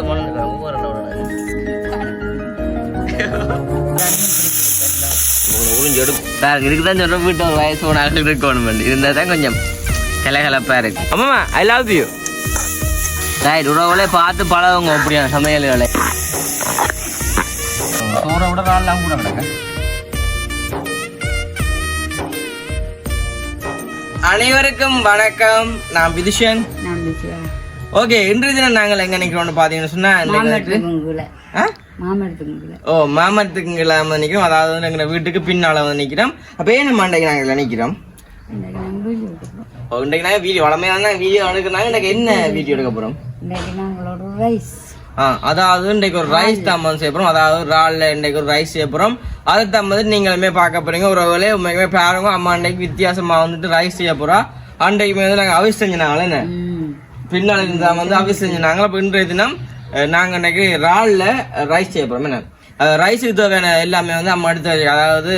வாசத்தை மணந்து ஒவ்வொரு உறிஞ்சு எடுக்கும் இதுக்கு தான் சொல்கிறேன் வீட்டு ஒரு வயசு ஒரு ஆள் இருக்கணும் இருந்தால் தான் கொஞ்சம் கலகலப்பாக இருக்கு. ஆமாம்மா ஐ லவ் யூ ரைட் உறவுகளே பார்த்து பழகுங்க அப்படியான சமையல்களை. சோறை விட நாள்லாம் கூட கிடக்கு. அனைவருக்கும் வணக்கம். நான் விதுஷன். ஓகே இன்றைய தினம் நாங்கள் எங்க நிக்கிறோம்னு பாத்தீங்கன்னு சொன்னா ஓ மாமரத்துக்குங்களா வந்து நிக்கிறோம். அதாவது எங்க வீட்டுக்கு பின்னால வந்து நிக்கிறோம். அப்ப ஏன் மண்டைக்கு நாங்கள் நிக்கிறோம்? ஓ, இன்றைக்கு நாங்கள் வீடியோ வளமையான வீடியோ எடுக்கிறாங்க இன்னைக்கு என்ன வீடியோ எடுக்க போறோம்? ரைஸ் ஆ அதாவது இன்றைக்கு ஒரு ரைஸ் வந்து செய்ய போறோம். அதாவது ரால்ல இன்றைக்கு ஒரு ரைஸ் செய்ய போறோம். அதை வந்து நீங்களுமே பார்க்க போறீங்க. ஒரு வேலை உண்மைக்குமே பாருங்க அம்மா அன்றைக்கு வித்தியாசமா வந்துட்டு ரைஸ் செய்ய போறா. அன்றைக்கு வந்து நாங்கள் அவிச்சு செஞ்சினாங்களே என்ன? பின்னால் இருந்தா வந்து அவிச்சு செஞ்சினாங்க அப்போ இன்றைய தினம் அஹ், நாங்க இன்னைக்கு ரால்ல ரைஸ் செய்ய போறோம். என்ன? ரைஸுக்கு தேவையான எல்லாமே வந்து அம்மா எடுத்து அதாவது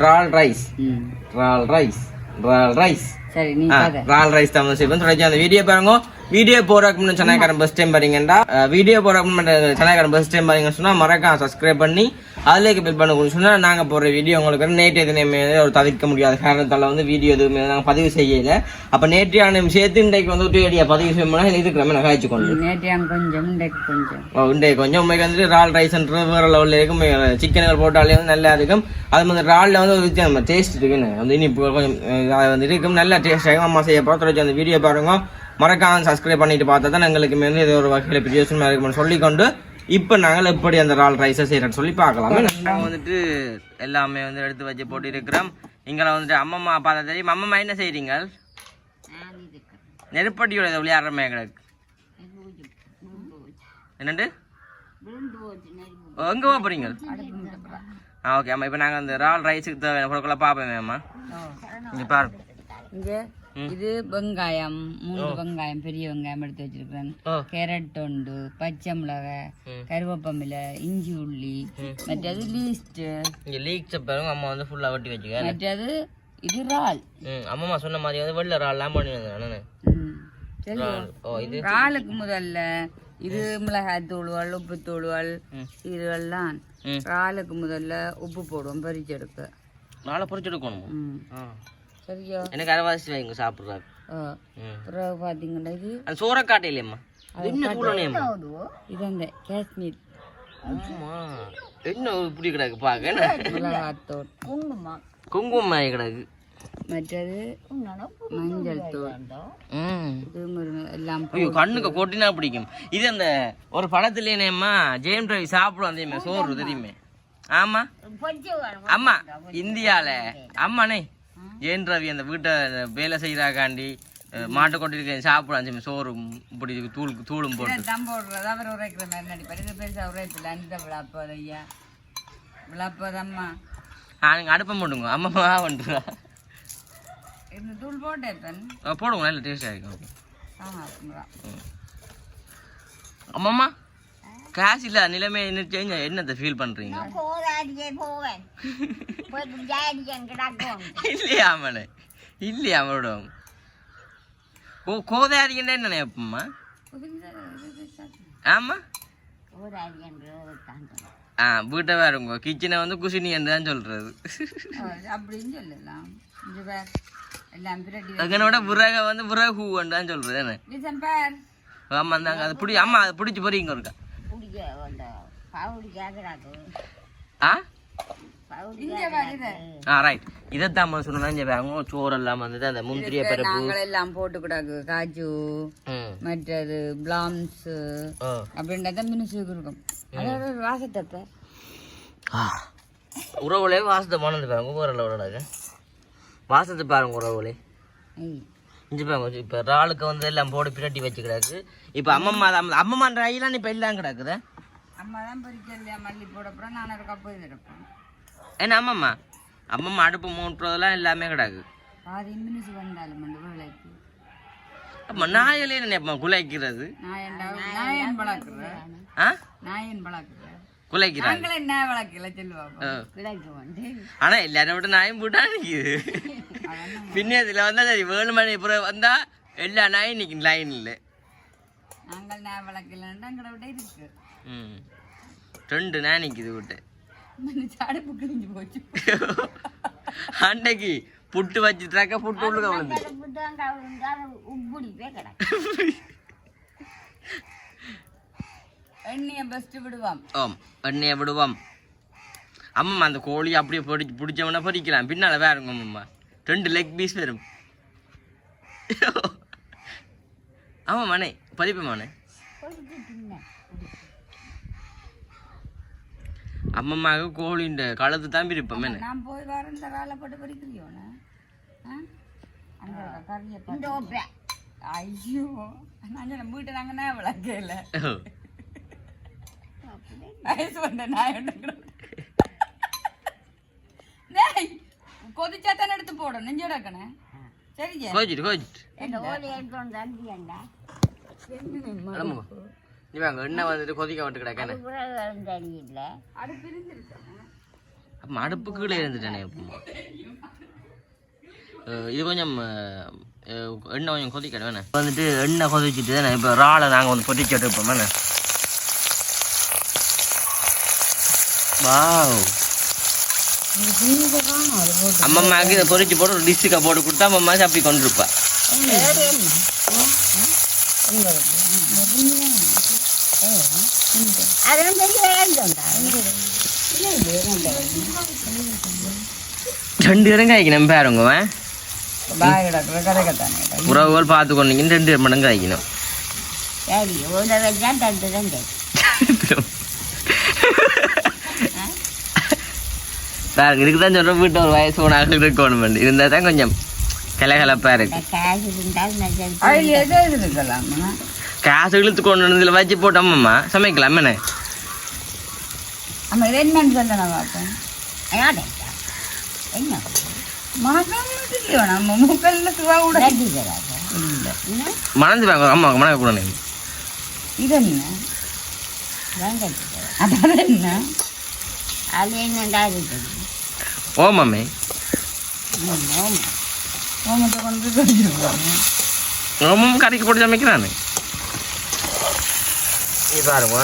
ரால் ரைஸ் ரால் ரைஸ் ரால் ரைஸ் ரால் ரைஸ் தமிழ் சிவன் தொடர்ச்சி அந்த வீடியோ பாருங்க. வீடியோ போறதுக்கு முன்னாடி சென்னைக்காரன் பஸ் டைம் பாருங்கடா. வீடியோ போறதுக்கு முன்னாடி சென்னைக்காரன் பஸ் டைம் பாருங்கன்னு சொன்னா மறக்காம சப்ஸ்கிரைப் பண்ணி அதுலேயே பில் பண்ண சொன்னா நாங்க போற வீடியோ உங்களுக்கு நேற்று எதுவுமே ஒரு தவிர்க்க முடியாத. காரணத்தால வந்து வீடியோ எதுவுமே நாங்க பதிவு செய்யல. அப்ப நேற்றையான சேர்த்து இன்றைக்கு வந்து ஐடியா பதிவு செய்யணும்னா இதுக்கு நம்ம காய்ச்சி கொண்டு நேற்றையாங்க கொஞ்சம் இன்றைக்கு கொஞ்சம். ஓ, இன்றைக்கு கொஞ்சம். உண்மைக்கு வந்துட்டு ரால் ரைஸ்ன்றது வேற லெவலில் இருக்கும். சிக்கன்கள் போட்டாலே வந்து நல்லா இருக்கும். அது வந்து ராலில் வந்து ஒரு வித்தியாசம் டேஸ்ட் இருக்குன்னு வந்து இனிப்பு கொஞ்சம் அது வந்து இருக்கும். நல்ல டேஸ்ட் ஆகும். அம்மா செய்ய போகிறோம் அந்த வீடியோ பாருங்க. மறக்காம சப்ஸ்கிரைப் பண்ணிட்டு பார்த்தா தான் எங்களுக்கு வந்து இது ஒரு வகையில் பிரியோசனமாக இருக்கும்னு சொல்லிக்கொண்டு இப்போ நாங்கள் எப்படி அந்த ரால் ரைஸை செய்கிறோன்னு சொல்லி பார்க்கலாம். நாங்கள் வந்துட்டு எல்லாமே வந்து எடுத்து வச்சு போட்டு இருக்கிறோம் இங்கே வந்துட்டு அம்மம்மா பார்த்தா தெரியும். அம்மம்மா என்ன செய்கிறீங்க நெருப்பட்டியோட இதை விளையாடுறமே எங்களுக்கு என்னண்டு எங்கே போகிறீங்க ஆ ஓகே அம்மா இப்போ நாங்கள் அந்த ரால் ரைஸுக்கு தேவையான பொருட்களை பார்ப்போம் அம்மா. இங்கே பாரு இங்க இது வெங்காயம் மூணு வெங்காயம் பெரிய வெங்காயம் எடுத்து வச்சிருக்கிறேன் கேரட் உண்டு பச்சை மிளகாய் ம். கருவேப்பமில்லை இஞ்சி உள்ளி மற்றது லீஸ்ட் இங்கே லீக் பாருங்க அம்மா வந்து ஃபுல்லாக வெட்டி வச்சுக்க மற்றது இது ம் அம்மா சொன்ன மாதிரி வந்து வெள்ளை ரால்லாம் பண்ணி வந்தேன் நான் ம். சரி ஓ இது இறாலுக்கு முதல்ல இது மிளகாய் தூளுவல் உப்பு தூளுவல். இதுவெல்லாம் ம். இறாலுக்கு முதல்ல உப்பு போடுவோம் பறிச்செடுக்க நாளை பொறிச்சு எடுக்கணுமா? ம். ஆ. சரியா? எனக்கு அரைவாசி வைங்க சாப்பிட்றாரு. பிறகு பார்த்தீங்கன்னா இது அந்த சோறக்காட்டை இல்லையம்மா இது அந்த காஷ்மீர். ஆமா. என்ன இப்படி கிடக்கு பார்க்க குங்குமம். குங்குமம் ஆகி கிடக்கு. மற்றது மஞ்சள் தூள். கண்ணுக்கு கொட்டினா பிடிக்கும். இது அந்த ஒரு படத்துலேனேம்மா ஜெயம் ரவி சாப்பிடும் அந்த சோறு தெரியுமே? ஆமா. அம்மா இந்தியால. ஆமாண்ணே ஜெயன் ரவி அந்த வீட்டை வேலை செய்யறாக்காண்டி மாட்டை சாப்பிடும் அந்த சோறு இப்படி தூள் தூளும் போட்டு. தம் போடுறது அவர் உரைக்கிற மாதிரி நடிப்பார். இது பெருசாக உரைப்பில்லை அந்த விழாப்பது ஐயா. விழாப்பதம்மா நாங்கள் அடுப்பம் போட்டுங்க அம்மா வந்துடுவா இந்த தூள் போட்டேன் போடுங்க நல்ல டேஸ்டாக இருக்கும். ஆமாம் அம்மாம்மா காசு இல்லை நிலைமை என்ன சேஞ்ச் என்னத்தை ஃபீல் பண்ணுறீங்க இல்லையா அம்மனே இல்லையா அவனோட. ஓ என்ன நினைப்பம்மா ஆமா. ஆ வீட்டை வேறுங்க கிச்சனை வந்து குசினி என்று தான் சொல்றது. அப்படின்னு சொல்லலாம். அதனோட விறக வந்து விறகு தான் சொல்றது என்ன? ஆமா அது பிடி ஆமா அது பிடிச்சி போறீங்க இருக்கா வருது ஆ? ரைட் இதைத்தான் சொன்னா இங்கே வேற சோறு எல்லாம் வந்துட்டு அந்த முந்திரிய பருப்பு. நாங்கள் எல்லாம் போட்டு கூடாது காஜு மற்றது பிளாம்ஸ் அப்படின்றத மினிச்சு இருக்கும் அதோட ஒரு வாசத்தை பேர் ஆ. உறவுலே வாசத்தை மணந்து பாருங்க. ஊரில் விடாது வாசத்தை பாருங்க உறவுலே. இஞ்சி பாருங்க இப்போ இறாலுக்கு வந்து எல்லாம் போட்டு பிரட்டி வச்சுக்கிறாக்கு இப்போ அம்மம்மா தான் அம்மம்மான்ற ஐயெல்லாம் இப்போ எல்லாம் கிடக்குது? அம்மா தான் பொரிக்கலையா மல்லி போட அப்புறம் நான் ஒரு கப்பு இது எடுப்பேன். ஏன்னா அம்மம்மா? அம்மம்மா அடுப்பு மூட்டுறதெல்லாம் எல்லாமே கிடக்கு. பாதி மினிச்சு வந்தாலும் மண்டு வேலைக்கு அப்போ நாயிலே நினைப்பா குலைக்கிறது? நாயன் வளர்க்குறேன் ஆ? நாயன் வளர்க்குறேன் குலைக்கிறாங்க என்ன வளர்க்கல சொல்லுவாங்க. விளைக்கு ஆனா எல்லாரும் விட்டு நாயும் போட்டா நிக்குது. பின்னே இதுல வந்தா சரி வேணு மணி வந்தா எல்லா நாயும் நிற்கும் லைன் இல்லை நாங்கள் நான் விளக்கலன்னா எங்களை விட இருக்கு. ம். ரெண்டு நானிக்குது விட்டு. அடுப்பு கிழிஞ்சு போச்சு. அன்னைக்கு புட்டு வச்சுட்டாக்க புட்டு உள்ளுக்க விழுந்து. எண்ணெயை பெஸ்ட் விடுவான் ஆம் எண்ணெயை விடுவோம். அம்மம்மா அந்த கோழி அப்படியே பொடி பிடிச்சவனா பொரிக்கலாம் பின்னால வேறுங்க அம்மம்மா ரெண்டு லெக் பீஸ் வரும். ஆமாம் மனே பதிப்பமானே அம்மம்மாவுக்கு கோழின்ற கழுத்து தான் பிரிப்போம் என்ன? நான் போய் வர இந்த வேலை போட்டு பறிக்கிறியோண்ணே அந்த கறியை பார்த்து ஐயோ நான் சொன்ன வீட்டை நாங்கள் நான் விளக்கல வயசு வந்த நாய் டேய் கொதிச்சா தானே எடுத்து போடும் நெஞ்சோடக்கண்ணே சரிங்க? கோச்சிட்டு கோச்சிட்டு. அடம்மா நீ வாங்க எண்ணெய் வந்துட்டு கொதிக்க விட்டு கிடக்கானே அது பிரிஞ்சிருச்சானே அப்போ அடுப்பு கீழே இருந்துட்டானே இது கொஞ்சம் எண்ணெய் கொஞ்சம் கொதிக்கணும் வேணே வந்துட்டு எண்ணெய் கொதிச்சுட்டு தானே இப்போ இறாலை நாங்கள் வந்து பொரிச்சு எடுப்போம் வேணே வாவ் அம்மம்மாவுக்கு இதை பொரிச்சு போட்டு ஒரு டிஷ்ஷுக்கா போட்டு கொடுத்தா அம்மம்மா அப்படி கொண்டு கிடக்குற கதை கத்தானே உறவுகள் பார்த்து கொண்டீங்கன்னு ரெண்டு மடங்கு காய்க்கணும். பாருங்க இதுக்கு தான் சொல்கிறேன் வீட்டில் ஒரு வயசு போனாலும் இருக்கணும் இருந்தால் தான் கொஞ்சம் கலகலப்பாக இருக்கு. காசு இழுத்து கொண்டு வந்து இதில் வச்சு போட்டோம்மா சமைக்கலாம் என்ன? மணந்து வாங்க அம்மா மணக்க கூட இது என்ன? அதான் என்ன? ஓமாமே ஓமத்தை கொண்டு வச்சிருப்பாங்க ஓமம் கறிக்கு போட்டு சமைக்கிறானு. நீ பாருங்க.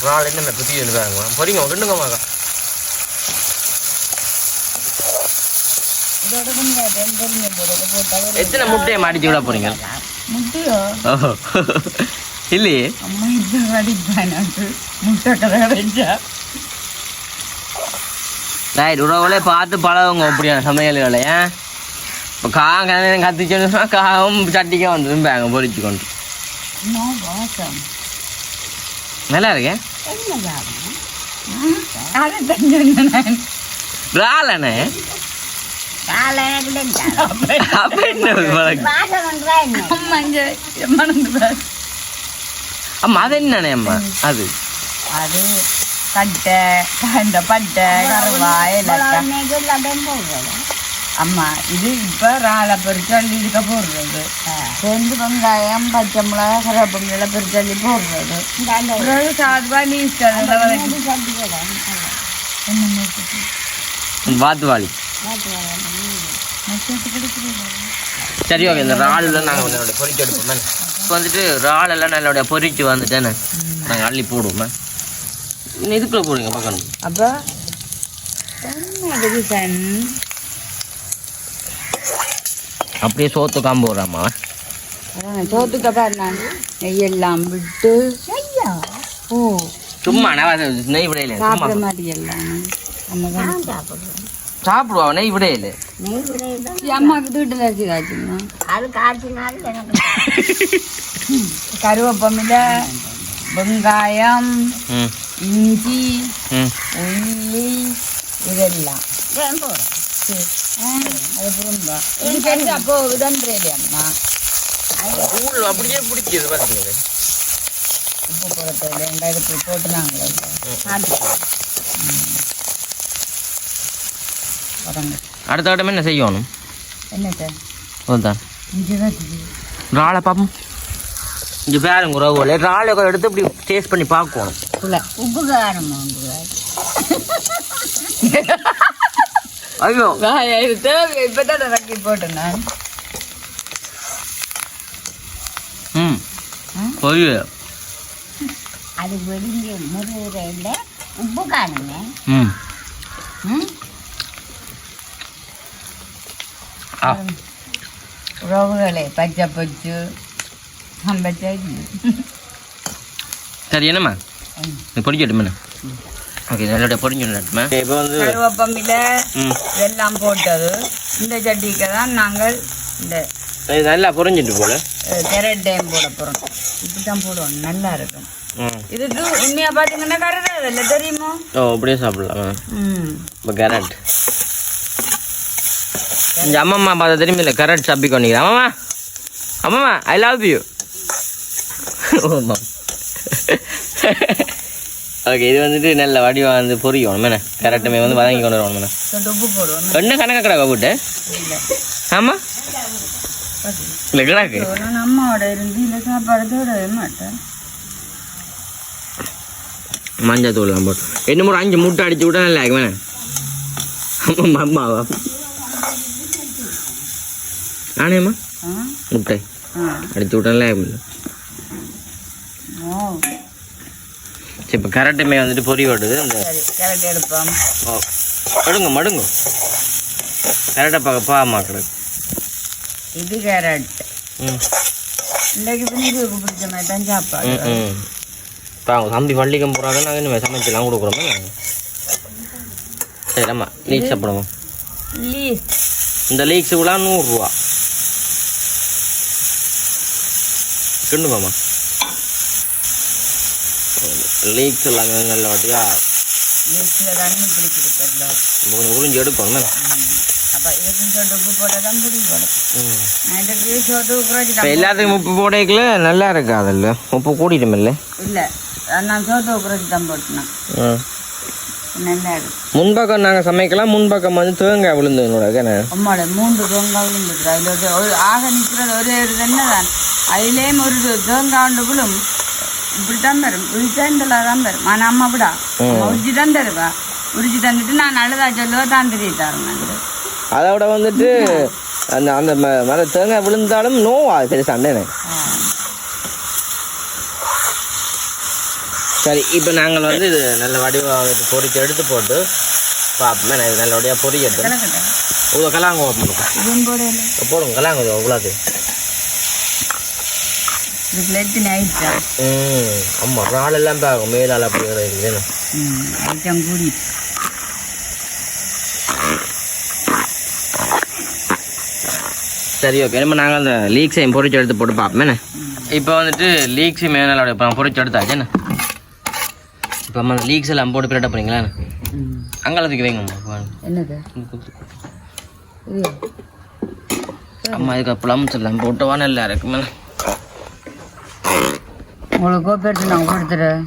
இறால் என்னென்ன புதிய பாருங்க. பொறிங்க போட்டு போட்டால் எத்தனை முட்டையை மாடிச்சு விட போறீங்க? முட்டையோ? இல்லையே. அம்மா இது அடிப்பானாட்டு முட்டை கதை வச்சா ரைட் உறவுகளே பார்த்து பழகுங்க அப்படியான சமையல்களை ஏன் இப்போ காங்க கத்திச்சோன்னா காவும் சட்டிக்கா வந்துடும் பேங்க பொரிச்சு கொண்டு. நல்லா இருக்கேன் மணந்து அம்மா அது என்னண்ணே அம்மா? அது? அது கட்டை இந்த பட்டை கருவாய் எல்லாம் அம்மா இது இப்போ ராளை பெருச்சல்லி இருக்க போடுறது ரெண்டு வெங்காயம் பச்சை மிளகா கருவேப்பிலை பெருச்சல்லி போடுறது பிறகு சாதுவா நீஸ் வாத்துவாளி சரி ஓகே இந்த இறால்லாம் நாங்கள் வந்து பொரிச்சு எடுப்போம் இப்போ வந்துட்டு இறால் எல்லாம் நல்லபடியாக பொரிச்சு வந்துட்டேன்னு நாங்கள் அள்ளி போடுவோம் இதுக்குள்ளே போடுங்க பார்க்கணும் அப்போ. அப்படியே சோத்து காம்பு விடுறாமா சோத்துக்க பாரு நான் நெய்யெல்லாம் விட்டு. ஓ. சும்மா நான் நெய் விடையில சாப்பிட நம்ம தான் சாப்பிடுவோம் சாப்பிடுவோம் நெய் விடையில? அம்மாவுக்கு வீட்டில் அரிசி காய்ச்சுமா அது காய்ச்சினாலும் எனக்கு கருவேப்பமில வெங்காயம் இஞ்சி உள்ளி இதெல்லாம் போதும் ஆ, அது புரியும்பா இது பெருசு அப்போ இதன்றே அம்மா ஊழ் அப்படியே பிடிக்குது பார்த்தீங்க உப்பு போடுறது ரெண்டாயிரத்தி அடுத்த கட்டம் என்ன செய்யணும் என்னத்த அதுதான் இங்கே தான் இறாலை பார்ப்போம் இங்கே பாருங்க உறவுகளே இறாலை எடுத்து இப்படி டேஸ்ட் பண்ணி பார்க்கணும் புள்ள உப்பு காரம் ஐயோ. ஆயிரத்து இப்போ தான் இறக்கி போட்டேன் நான். ம். ம்? பொய் அது வெடிஞ்சு முருகையில் உப்பு காணுங்க ம். ம்? ஆ. உறவுகளே பச்சை பொச்சு சம்பச்சை சரி நீ பொடிக்கட்டுமே ஓகே நல்லபடியாக பொடிஞ்சுட்டுமா இப்போ வந்து கருவேப்பமில ம். இதெல்லாம் போட்டது. இந்த சட்டிக்கு தான் நாங்கள் இந்த இது நல்லா பொரிஞ்சிட்டு போல. கேரட் டைம் போட போகிறோம் இப்படி தான் போடுவோம். நல்லா இருக்கும். இதுக்கு உண்மையாக பார்த்தீங்கன்னா கருது இல்லை தெரியுமோ? ஓ அப்படியே சாப்பிடலாம். ம். இப்போ கேரட் இந்த அம்மம்மா பார்த்தா தெரியுமா இல்லை கேரட் சாப்பிக்கோ நீங்கள் அம்மாமா அம்மாமா ஐ லவ் யூ ஓகே இது வந்துட்டு நல்ல வடிவம் வந்து பொரியும் மேனே கேரட்டுமே வந்து வதங்கி கொண்டு வரணும் மேனே என்ன? கணக்கு கிடக்கா போட்டு ஆமாம் இல்லை. கிடக்கு. அம்மாவோட இருந்து இந்த சாப்பாடு மாட்டேன் மஞ்சள் தூள் போட்டு. என்ன ஒரு அஞ்சு முட்டை அடிச்சு விட்டா நல்லா இருக்கு மேனே அம்மா அம்மாவா நானேம்மா ஆ? முட்டை. அடிச்சு விட்டா நல்லா சரி இப்போ கரெக்டுமே வந்துட்டு பொறி ஓடுது. இந்த சரி கேரட் எடுப்போம். ஓ மடுங்க. மடுங்க கரெக்டாக பார்க்க பாமா கிடக்கு. இது கேரட் ம். இன்றைக்கு பின்னிக்கு பிடிச்ச மாதிரி தான் சாப்பாடு ம். ம் பாங்க தம்பி பள்ளிக்கம் போகிறாங்க நாங்கள் இன்னும் சமைச்செல்லாம் கொடுக்குறோமா. சரி ஆமாம் லீக் சாப்பிடுவோம். இந்த லீக்ஸ் விழா நூறுரூவா கிண்டுமாம்மா லீக்ஸ் எல்லாமே நல்ல வாட்டியா? லீஸில் தண்ணி பிடிச்சிருக்கல கொஞ்சம் உறிஞ்சி எடுக்கணும் அப்போ இதுக்குன்னு சொல்லிட்டு உப்பு போட்டால் தான் பிடிக்கும் ம். நான் இந்த லீஸ் போட்டு இப்போ குறைச்சிட்டேன் எல்லாத்துக்கும் உப்பு போடைக்கல நல்லா இருக்கு அதில் உப்பு கூட்டிட்டு இல்லை? நான் சோத்து குறைச்சி தான் போட்டேன். ம் நல்லா இருக்கு. முன்பக்கம் நாங்கள் சமைக்கலாம் முன்பக்கம் வந்து தேங்காய் விழுந்து என்னோட மூன்று அதில் ஒரு ஒரு ஆக நிற்கிறது ஒரே ஒரு தான். அதுலேயும் ஒரு தேங்காய் விழும். இப்படி தான் வரும் உரிச்சேண்டலாக தான் வரும் ஆனால் அம்மா விடா உரிச்சு தான் தருவா உரிச்சு தந்துட்டு நான் அழுதா சொல்லுவா தான் தெரிய தரேன் அதோட வந்துட்டு அந்த அந்த மர தேங்காய் விழுந்தாலும் நோவா சரி சண்டை சரி இப்போ நாங்கள் வந்து இது நல்ல வடிவாக பொரிச்சு எடுத்து போட்டு பார்ப்போமே நான் இது நல்லபடியாக கிடக்கட்டேன் இவ்வளோ கலாங்க போடுங்க கலாங்க இவ்வளோது ஆயிடுச்சா ம் ஆமாம் நாள் எல்லாம் பார்க்கும் மேலால் அப்படி இருக்குது ம் ஐட்டம் கூடி சரி ஓகே நம்ம நாங்கள் அந்த லீக்ஸையும் பொரிச்சு எடுத்து போட்டு பார்ப்போமே இப்போ வந்துட்டு லீக்ஸையும் மேலே இப்போ பொரிச்சு எடுத்தாச்சு என்ன? இப்போ நம்ம லீக்ஸ் எல்லாம் போட்டு பிரட்ட போறீங்களா ம். அங்காலத்துக்கு வைங்கம்மா என்னது? இது. அம்மா இதுக்கு ப்ளம்ஸ் எல்லாம் போட்டவா நல்லா இருக்குமே உங்களுக்கு கோப்பெடுத்து நான் கொடுத்துறேன்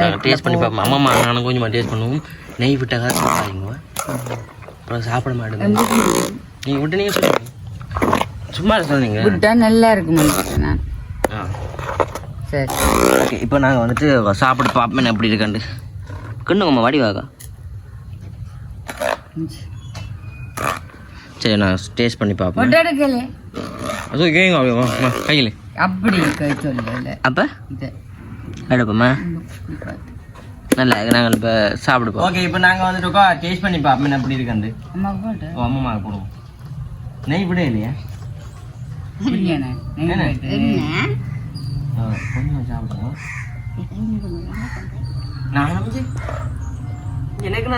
நாங்கள் டேஸ்ட் பண்ணி பார்ப்போம். அம்மா நானும் கொஞ்சமாக டேஸ்ட் பண்ணுவோம். நெய் விட்டாக சாப்பிடுங்க அப்புறம் சாப்பிட மாட்டேங்க. நீங்கள் விட்டு நீங்கள் சொல்லுங்க. சும்மா சொன்னீங்க விட்டா நல்லா இருக்குமா நான் சரி. ஓகே இப்போ நாங்கள் வந்துட்டு சாப்பிட்டு பார்ப்போம் எப்படி இருக்காண்டு கிண்ணுங்கம்மா வடிவாக்கா சரி நான் டேஸ்ட் பண்ணி பார்ப்பேன் கையில். அப்படி இருக்க சொல்லல. அப்போ? இது. இப்படி. நல்லா இருக்கு நாங்கள் இப்போ சாப்பிடுப்போம். ஓகே இப்போ நாங்கள் வந்துட்டு டேஸ்ட் பண்ணி பார்ப்போம் எப்படி இருக்காண்டு அம்மா போட்டு ஓ அம்மா போடுவோம். நெய் விட இல்லையா? சாப்பிடுவோம். எனக்கு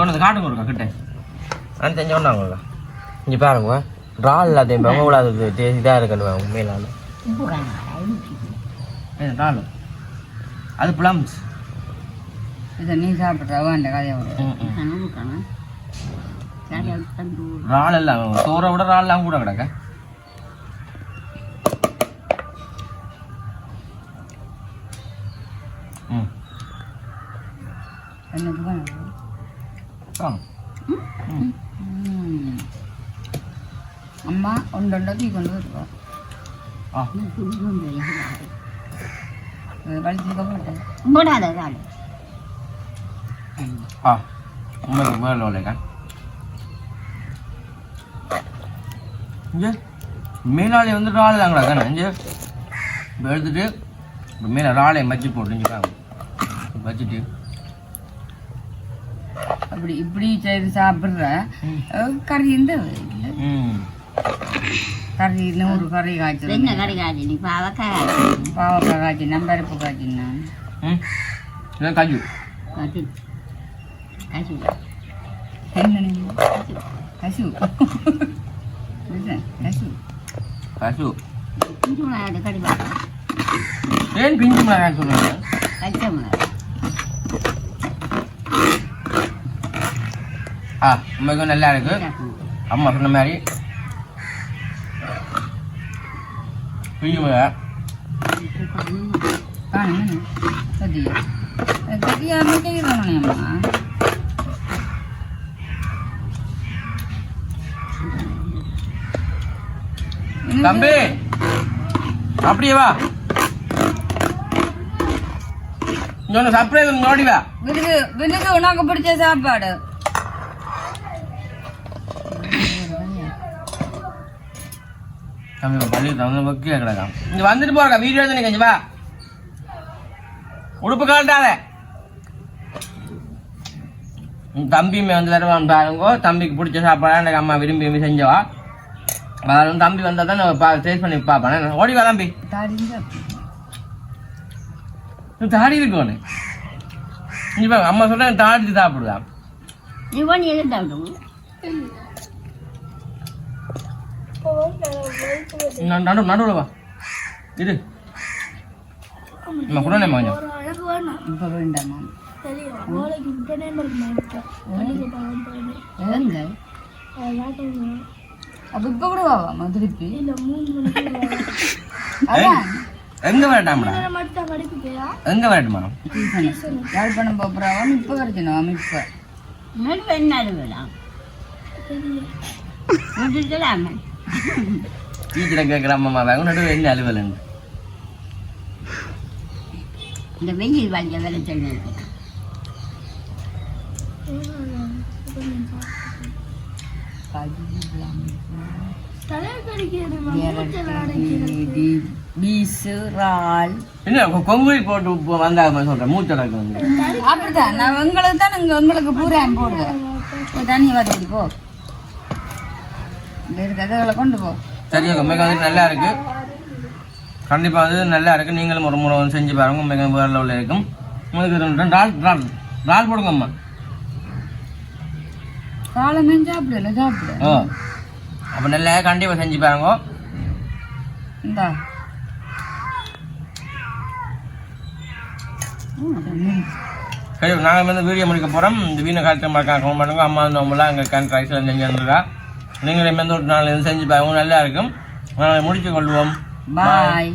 வந்து காட்டுங்க ஒருக்கா கிட்ட. நான் தெரிஞ்ச கொண்டாங்களா இங்கே பாருங்க இப்போ உங்களை அது இதாக இருக்கணும் உண்மையிலான இறால் அது. ப்ளம்ஸ் இதை நீ சாப்பிட்ற அந்த கதையை விட. இறால் எல்லாம் சோறை விட இறால் எல்லாம் கூட கிடக்க. ஒன்றி கொண்டு வருவோம். போடாத காடு ஆ. உங்களுக்கு மேலே இங்கே மேலாளி தாங்களா தானே? இங்கே. இப்போ எடுத்துட்டு இப்போ மேலே ராளை மச்சி போட்டுருந்துக்காங்க வச்சுட்டு அப்படி இப்படி செய்து சாப்பிடுற கறி இந்த கறி நூறு கறி என்ன காய்ச்சல் கிடைக்காது நீ பாவக்காய் பாவக்காய் காய்ச்சி பருப்பு காய்ச்சினா இதான் கசு என்ன நீங்க? கசு கசு காசு இஞ்சி மிளகாய் கடிப்பாங்க ஏன் பிஞ்சு மிளகாய் சொல்லுவாங்க பச்சை மிளகாய் ஆ உண்மைக்கும் நல்லா இருக்கு அம்மா சொன்ன மாதிரி பிஞ்சு மிளகாய் காணுங்க சதியா சதியாம செய்யறோம்மா தம்பி அப்படியே வா. இன்னொன்னு சர்ப்ரைஸ் நோடி வா. விருது விருது உனக்கு பிடிச்ச சாப்பாடு. தம்பி பள்ளி தந்து வக்கீல கிடக்காம் இங்க வந்துட்டு போறக்கா வீடியோ எடுத்து நீங்க வா. உடுப்பு கழட்டாத. உன் தம்பியுமே வந்து தருவான் பாருங்கோ. தம்பிக்கு பிடிச்ச சாப்பாடு எனக்கு அம்மா விரும்பி விரும்பி செஞ்சவா. அதாவது தம்பி வந்தால் தான் பா டேஸ்ட் பண்ணி பார்ப்பேன். ஓடி வா தம்பி. தாடி இருக்கு பாருங்க அம்மா சொல்றேன் தாடி சாப்பிடுதா நீ பண்ணி எது சாப்பிடுவோம் நடு நடுவில் வா. கூட நம்ம கொஞ்சம் இப்ப வேண்டாமா அப்ப இப்ப கூட வாவாமா திருப்பி எங்க வரட்டாம்டா எங்க வரட்டுமா டியூஷன் யாழ்ப்பாணம் போறாவும் இப்ப வரைக்கணும் இப்ப. நடுவு என்ன டீச்சரை கேட்குற அம்மா வாங்க நடுவில் என்ன அலுவலங்க இந்த வெயில் வந்த வேலை என்ன கொங்குழி போட்டு வந்தாங்க சொல்கிறேன் மூச்சடக்கு வந்து அப்படிதான் நான் உங்களுக்கு தான் உங்களுக்கு பூரான் போடுவேன் தண்ணி வாத்தி போ கொண்டு போ. வந்துட்டு நல்லா இருக்கு. கண்டிப்பாக வந்து நல்லா இருக்கு. நீங்களும் ஒரு முறை வந்து செஞ்சு பாருங்க. உண்மைக்கு வேறு லெவலில் இருக்கும். உங்களுக்கு ரெண்டு டால் டால் டால் போடுங்க அம்மா. காலமே சாப்பிடல சாப்பிடு ஓ அப்போ நல்லா கண்டிப்பாக செஞ்சு பாருங்க. இந்தா. சரி நாங்கள் வந்து வீடியோ முடிக்க போகிறோம் இந்த வீணை காலத்தை மறக்காம பண்ணுங்க அம்மா வந்து நம்மளாம் அங்கே கண் ரைஸில் செஞ்சு வந்துருக்கா நீங்களும் எந்த ஒரு நாள் இது செஞ்சு பாருங்க. நல்லா இருக்கும். நாங்கள் முடிச்சு கொள்வோம். பாய்